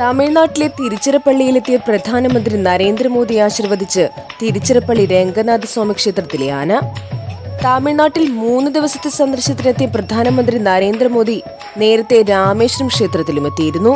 തമിഴ്നാട്ടിലെ തിരുച്ചിറപ്പള്ളിയിലെത്തിയ പ്രധാനമന്ത്രി നരേന്ദ്രമോദി ആശീർവദിച്ച് തിരുച്ചിറപ്പള്ളി രംഗനാഥ സ്വാമി ക്ഷേത്രത്തിലെ ആന. തമിഴ്നാട്ടിൽ മൂന്ന് ദിവസത്തെ സന്ദർശനത്തിനെത്തിയ പ്രധാനമന്ത്രി നരേന്ദ്രമോദി നേരത്തെ രാമേശ്വരം ക്ഷേത്രത്തിലും എത്തിയിരുന്നു.